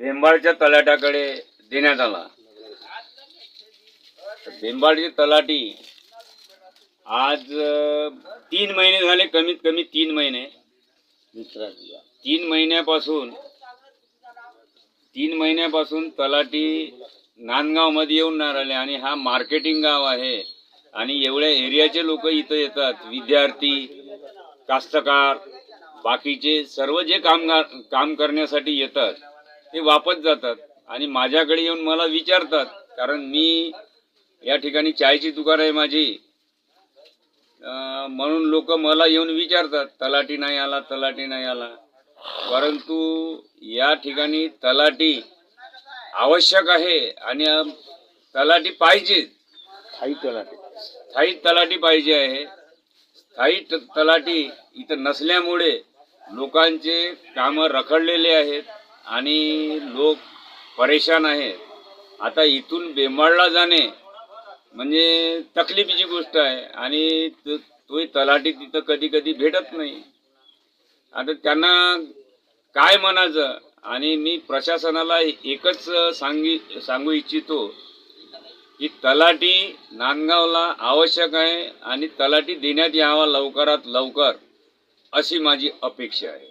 बेंबाळच्या तलाट्याकडे देण्यात आला. बेंबाळची तलाटी आज तीन महिने झाले कमीत कमी तीन महिने. तीन महिन्यापासून तीन महिन्यापासून तलाटी नांदगावमध्ये येऊन ना राहिले आणि हा मार्केटिंग गाव आहे. आणि एवढ्या एरियाचे लोक इथं येतात विद्यार्थी कास्तकार बाकीचे सर्व जे कामगार काम करण्यासाठी येतात ते वापस जातात आणि माझ्याकडे येऊन मला विचारतात. कारण मी या ठिकाणी चायची दुकान आहे माझी. म्हणून लोक मला येऊन विचारतात तलाठी नाही आला तलाठी नाही आला. परंतु या ठिकाणी तलाठी आवश्यक आहे आणि तलाठी पाहिजे. स्थायी तलाठी. स्थायी तलाठी पाहिजे आहे. स्थायी त- तलाठी इथं नसल्यामुळे लोकांचे कामं रखडलेले आहेत आणि लोक परेशान आहेत. आता इथून बेंबाळला जाणे म्हणजे तकलीफीची गोष्ट आहे आणि तो तोही तलाठी तिथं कधी कधी भेटत नाही. आता त्यांना काय म्हणायचं? आणि मी प्रशासनाला एकच सांगी सांगू इच्छितो की तलाठी नांदगावला आवश्यक आहे आणि तलाठी देण्यात यावा लवकरात लवकर अशी माझी अपेक्षा आहे.